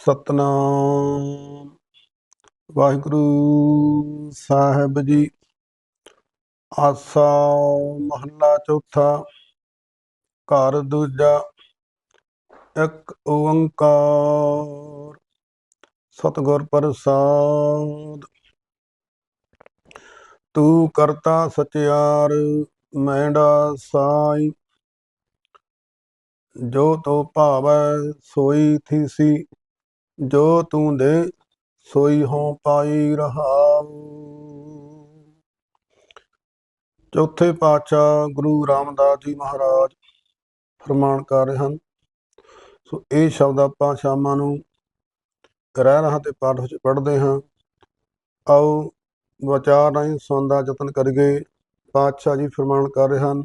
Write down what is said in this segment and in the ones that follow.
ਸਤਨਾਮ। ਵਾਹਿਗੁਰੂ ਸਾਹਿਬ ਜੀ, ਆਸਾ ਮਹੱਲਾ ਚੌਥਾ, ਘਰ ਦੂਜਾ, ਇੱਕ ਓੰਕਾਰ। ਸਤਿਗੁਰ ਪ੍ਰਸਾਦ। ਤੂੰ ਕਰਤਾ ਸਚਿਆਰ, ਮੈਂਡਾ ਸਾਈ। ਜੋ ਤੋ ਭਾਵੈ ਸੋਈ ਥੀਸੀ ਜੋ ਤੂੰ ਦੇ ਸੋਈ ਹੋ ਪਾਈ ਰਹਾਉ ਚੌਥੇ ਪਾਤਸ਼ਾਹ ਗੁਰੂ ਰਾਮਦਾਸ ਜੀ ਮਹਾਰਾਜ ਫਰਮਾਨ ਕਰ ਰਹੇ ਹਨ, ਸੋ ਇਹ ਸ਼ਬਦ ਆਪਾਂ ਸ਼ਾਮਾਂ ਨੂੰ ਰਹਿ ਰਹਾ ਤੇ ਪਾਠ ਵਿੱਚ ਪੜ੍ਹਦੇ ਹਾਂ। ਆਓ ਵਿਚਾਰ ਰਾਹੀਂ ਸੁਣਦਾ ਯਤਨ ਕਰੀਏ। ਪਾਤਸ਼ਾਹ ਜੀ ਫਰਮਾਨ ਕਰ ਰਹੇ ਹਨ,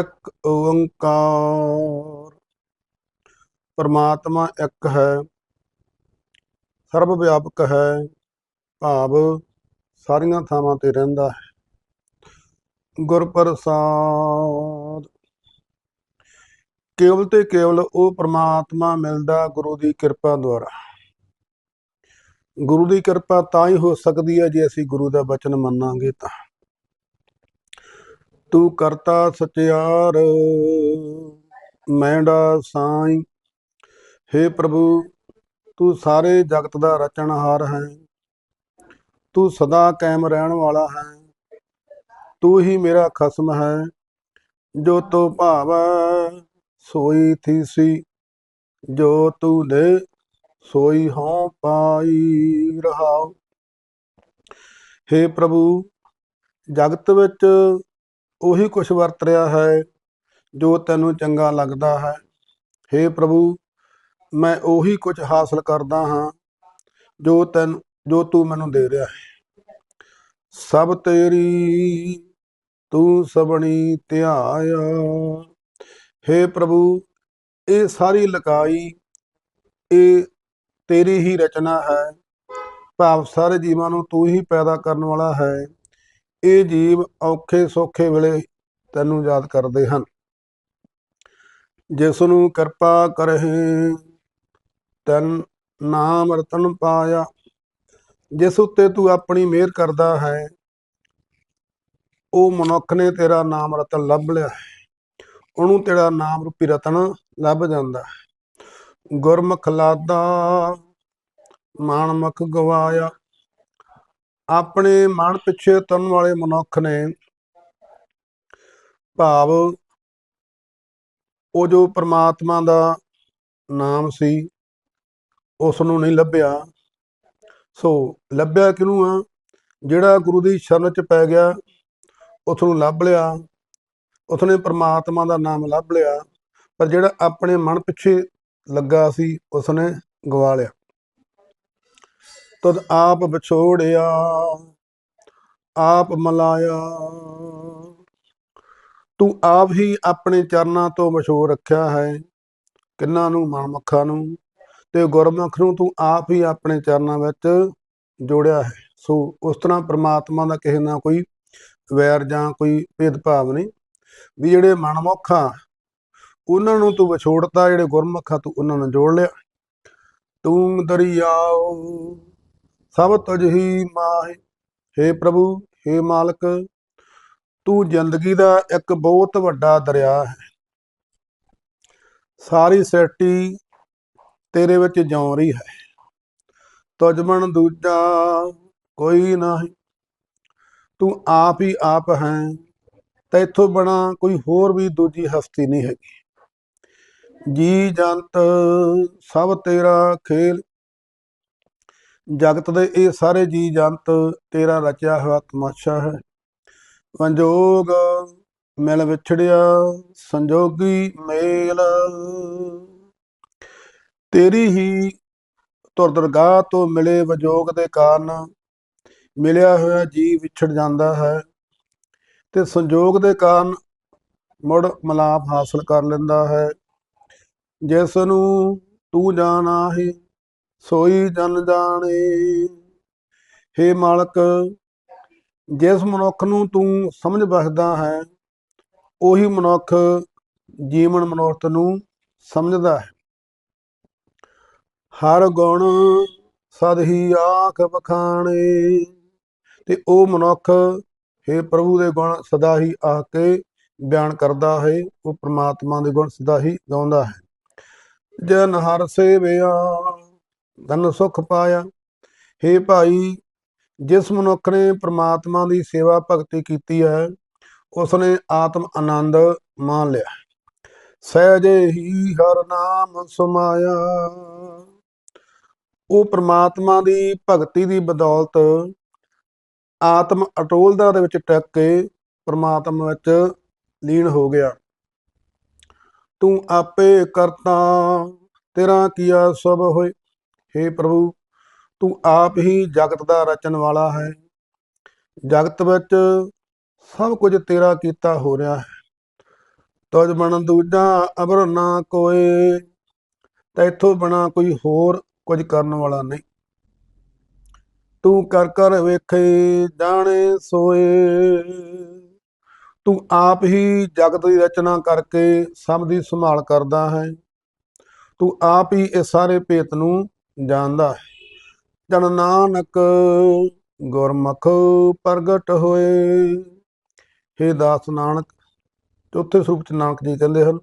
ਇੱਕ ਓੰਕਾਰ। ਪਰਮਾਤਮਾ ਇੱਕ ਹੈ ਸਰਬ ਵਿਆਪਕ ਹੈ, ਭਾਵ ਸਾਰੀਆਂ ਥਾਵਾਂ ਤੇ ਰਹਿੰਦਾ ਹੈ। ਗੁਰ ਪ੍ਰਸਾਦ। ਕੇਵਲ ਤੇ ਕੇਵਲ ਉਹ ਪ੍ਰਮਾਤਮਾ ਮਿਲਦਾ ਗੁਰੂ ਦੀ ਕਿਰਪਾ ਦੁਆਰਾ। ਗੁਰੂ ਦੀ ਕਿਰਪਾ ਤਾਂ ਹੀ ਹੋ ਸਕਦੀ ਹੈ ਜੇ ਅਸੀਂ ਗੁਰੂ ਦਾ ਬਚਨ ਮੰਨਾਂਗੇ ਤਾਂ। ਤੂੰ ਕਰਤਾ ਸਚਿਆਰ, ਮੈਂਡਾ ਸਾਈ। हे ਪ੍ਰਭੂ ਤੂੰ ਸਾਰੇ ਜਗਤ ਦਾ ਰਚਣਹਾਰ ਹੈ। ਤੂੰ ਸਦਾ ਕਾਇਮ ਰਹਿਣ ਵਾਲਾ ਹੈ। ਤੂੰ ਹੀ ਮੇਰਾ ਖਸਮ ਹੈ। ਜੋ ਤੋ ਭਾਵ, ਸੋਈ ਥੀਸੀ ਜੋ ਤੂੰ ਦੇ ਸੋਈ ਹਉ ਪਾਈ ਰਹਾਉ। हे ਪ੍ਰਭੂ, ਜਗਤ ਵਿੱਚ ਉਹੀ ਕੁਛ ਵਰਤ ਰਿਹਾ ਹੈ, ਜੋ ਤੈਨੂੰ ਚੰਗਾ ਲੱਗਦਾ ਹੈ। हे ਪ੍ਰਭੂ ਮੈਂ ਉਹੀ ਕੁਝ ਹਾਸਲ ਕਰਦਾ ਹਾਂ ਜੋ ਤੈਨੂੰ, ਜੋ ਤੂੰ ਮੈਨੂੰ ਦੇ ਰਿਹਾ ਹੈ। ਸਭ ਤੇਰੀ ਤੂੰ ਸਬਣੀ ਧਿਆਇਆ। हे ਪ੍ਰਭੂ, ਇਹ ਸਾਰੀ ਲਕਾਈ, ਇਹ ਤੇਰੀ ਹੀ ਰਚਨਾ ਹੈ। ਭਾਵ ਸਾਰੇ ਜੀਵਾਂ ਨੂੰ ਤੂੰ ਹੀ ਪੈਦਾ ਕਰਨ ਵਾਲਾ ਹੈ। ਇਹ ਜੀਵ ਔਖੇ ਸੌਖੇ ਵੇਲੇ ਤੈਨੂੰ ਯਾਦ ਕਰਦੇ ਹਨ। ਜਿਸ ਨੂੰ ਕਿਰਪਾ ਕਰਹਿ ਤਨ ਨਾਮ ਰਤਨ ਪਾਇਆ, ਜਿਸ ਉੱਤੇ ਤੂੰ ਆਪਣੀ ਮਿਹਰ ਕਰਦਾ ਹੈ, ਉਹ ਮਨੁੱਖ ਨੇ ਤੇਰਾ ਨਾਮ ਰਤਨ ਲੱਭ ਲਿਆ ਹੈ, ਉਹਨੂੰ ਤੇਰਾ ਨਾਮ ਰੂਪੀ ਰਤਨ ਲੱਭ ਜਾਂਦਾ ਹੈ। ਗੁਰਮੁਖ ਲਾਦਾ ਮਾਨਮੁਖ ਗਵਾਇਆ, ਆਪਣੇ ਮਨ ਪਿੱਛੇ ਤੁਰਨ ਵਾਲੇ ਮਨੁੱਖ ਨੇ ਭਾਵ ਉਹ ਜੋ ਪ੍ਰਮਾਤਮਾ ਦਾ ਨਾਮ ਸੀ ਉਸ ਨੂੰ ਨਹੀਂ ਲੱਭਿਆ। ਸੋ ਲੱਭਿਆ ਕਿਨੂੰ ਆ? ਜਿਹੜਾ ਗੁਰੂ ਦੀ ਸ਼ਰਨ ਚ ਪੈ ਗਿਆ, ਉਸ ਨੂੰ ਲੱਭ ਲਿਆ। ਉਸਨੇ ਪ੍ਰਮਾਤਮਾ ਦਾ ਨਾਮ ਲੱਭ ਲਿਆ, ਪਰ ਜਿਹੜਾ ਆਪਣੇ ਮਨ ਪਿੱਛੇ ਲੱਗਾ ਸੀ ਉਸਨੇ ਗਵਾ ਲਿਆ। ਤਦ ਆਪ ਵਿਛੋੜਿਆ, ਆਪ ਮਲਾਇਆ। ਤੂੰ ਆਪ ਹੀ ਆਪਣੇ ਚਰਨਾਂ ਤੋਂ ਮਸ਼ਹੂਰ ਰੱਖਿਆ ਹੈ, ਕਿੰਨਾਂ ਨੂੰ ਮਨਮੱਖਾਂ ਨੂੰ? ਤੇ ਗੁਰਮੁਖ ਨੂੰ ਤੂੰ ਆਪ ਹੀ ਆਪਣੇ ਚਰਨਾਂ ਵਿੱਚ ਜੋੜਿਆ ਹੈ। ਸੋ ਉਸ ਤਰ੍ਹਾਂ ਪ੍ਰਮਾਤਮਾ ਦਾ ਕਿਸੇ ਨਾਲ ਕੋਈ ਵੈਰ ਜਾਂ ਕੋਈ ਭੇਦਭਾਵ ਨਹੀਂ। ਵੀ ਜਿਹੜੇ ਮਨਮੁਖਾ ਉਹਨਾਂ ਨੂੰ ਤੂੰ ਵਿਛੋੜਤਾ, ਜਿਹੜੇ ਗੁਰਮੁਖਾ ਤੂੰ ਉਹਨਾਂ ਨੂੰ ਜੋੜ ਲਿਆ। ਤੂੰ ਦਰਿਆਓ, ਸਭ ਤੁਝ ਹੀ ਮਾਹਿ। हे ਪ੍ਰਭੂ हे ਮਾਲਕ, ਤੂੰ ਜ਼ਿੰਦਗੀ ਦਾ ਇੱਕ ਬਹੁਤ ਵੱਡਾ ਦਰਿਆ ਹੈ। ਸਾਰੀ ਸ੍ਰਿਸ਼ਟੀ ਤੇਰੇ ਵਿੱਚ ਜਿਉਂ ਰਹੀ ਹੈ। ਤੁਝਮਣ ਦੂਜਾ ਕੋਈ ਨਹੀਂ। ਤੂੰ ਆਪ ਹੀ ਆਪ ਹੈ, ਤੈਥੋਂ ਬਣਾ ਕੋਈ ਹੋਰ ਵੀ ਦੂਜੀ ਹਸਤੀ ਨਹੀਂ ਹੈਗੀ। ਜੀ ਜੰਤ, ਸਭ ਤੇਰਾ ਖੇਲ। ਜਗਤ ਦੇ ਇਹ ਸਾਰੇ ਜੀ ਜੰਤ, ਤੇਰਾ ਰਚਿਆ ਹੋਇਆ ਤਮਾਸ਼ਾ ਹੈ। ਸੰਜੋਗ ਮਿਲ ਵਿਛੜਿਆ, ਸੰਜੋਗੀ ਮੇਲ। ਤੇਰੀ ਹੀ ਤੁਰ ਦਰਗਾਹ ਤੋਂ ਮਿਲੇ ਵਿਜੋਗ ਦੇ ਕਾਰਨ ਮਿਲਿਆ ਹੋਇਆ ਜੀ ਵਿਛੜ ਜਾਂਦਾ ਹੈ ਤੇ ਸੰਜੋਗ ਦੇ ਕਾਰਨ ਮੁੜ ਮਲਾਪ ਹਾਸਲ ਕਰ ਲੈਂਦਾ ਹੈ। ਜਿਸ ਨੂੰ ਤੂੰ ਜਾਣਾ ਹੈ, ਸੋਈ ਜਨ ਜਾਣੇ। ਹੇ ਮਾਲਕ, ਜਿਸ ਮਨੁੱਖ ਨੂੰ ਤੂੰ ਸਮਝ ਬਖਦਾ ਹੈ, ਉਹੀ ਮਨੁੱਖ ਜੀਵਨ ਮਨੋਰਥ ਨੂੰ ਸਮਝਦਾ ਹੈ। ਹਰ ਗੁਣ ਸਦ ਹੀ ਆਖ ਬਖਾਣੇ ਤੇ ਉਹ ਮਨੁੱਖ हे ਪ੍ਰਭੂ ਦੇ ਗੁਣ ਸਦਾ ਹੀ ਆਖ ਕੇ ਬਿਆਨ ਕਰਦਾ ਹੈ। ਉਹ ਪ੍ਰਮਾਤਮਾ ਦੇ ਗੁਣ ਸਦਾ ਹੀ ਗਾਉਂਦਾ ਹੈ। ਜਨ ਹਰ ਸੇਵਿਆ, ਧਨ ਸੁਖ ਪਾਇਆ। हे ਭਾਈ, ਜਿਸ ਮਨੁੱਖ ਨੇ ਪ੍ਰਮਾਤਮਾ ਦੀ ਸੇਵਾ ਭਗਤੀ ਕੀਤੀ ਹੈ, ਉਸਨੇ ਆਤਮ ਆਨੰਦ ਮਾਣ ਲਿਆ। ਸਹਿਜੇ ਹੀ ਹਰ ਨਾਮ ਸਮਾਇਆ। ਉਹ ਪ੍ਰਮਾਤਮਾ ਦੀ ਭਗਤੀ ਦੀ ਬਦੌਲਤ ਆਤਮ ਅਟੋਲਤਾ ਦੇ ਵਿੱਚ ਟਿਕ ਕੇ ਪ੍ਰਮਾਤਮਾ ਵਿੱਚ ਲੀਨ ਹੋ ਗਿਆ। ਤੂੰ ਆਪੇ ਕਰਤਾ, ਤੇਰਾ ਕੀਆ ਸਭ ਹੋਏ। हे ਪ੍ਰਭੂ, ਤੂੰ ਆਪ ਹੀ ਜਗਤ ਦਾ ਰਚਣ ਵਾਲਾ ਹੈ। ਜਗਤ ਵਿੱਚ ਸਭ ਕੁਝ ਤੇਰਾ ਕੀਤਾ ਹੋ ਰਿਹਾ ਹੈ। ਤਜ ਬਣ ਦੂਜਾ ਅਬਰ ਨਾ ਕੋਏ, ਤੈਥੋਂ ਬਣਾ ਕੋਈ ਹੋਰ ਕੁਝ ਕਰਨ ਵਾਲਾ ਨਹੀਂ। ਤੂੰ ਕਰ ਕਰ ਵੇਖੇ ਜਾਣੇ ਸੋਏ। ਤੂੰ ਆਪ ਹੀ ਜਗਤ ਦੀ ਰਚਨਾ ਕਰਕੇ ਸਭ ਦੀ ਸੰਭਾਲ ਕਰਦਾ ਹੈ। ਤੂੰ ਆਪ ਹੀ ਇਹ ਸਾਰੇ ਭੇਤ ਨੂੰ ਜਾਣਦਾ ਹੈ। ਜਨ ਨਾਨਕ ਗੁਰਮੁਖ ਪ੍ਰਗਟ ਹੋਏ। ਹੇ ਦਾਸ ਨਾਨਕ, ਚੌਥੇ ਸਰੂਪ ਚ ਨਾਨਕ ਜੀ ਕਹਿੰਦੇ ਹਨ,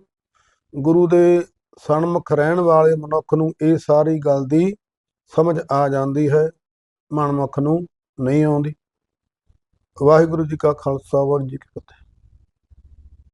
ਗੁਰੂ ਦੇ ਸਨਮੁਖ ਰਹਿਣ ਵਾਲੇ ਮਨੁੱਖ ਨੂੰ ਇਹ ਸਾਰੀ ਗੱਲ ਦੀ ਸਮਝ ਆ ਜਾਂਦੀ ਹੈ। ਮਨਮੁਖ ਨੂੰ ਨਹੀਂ ਆਉਂਦੀ। ਵਾਹਿਗੁਰੂ ਜੀ ਕਾ ਖਾਲਸਾ, ਵਾਹਿਗੁਰੂ ਜੀ ਕੀ ਫਤਿਹ।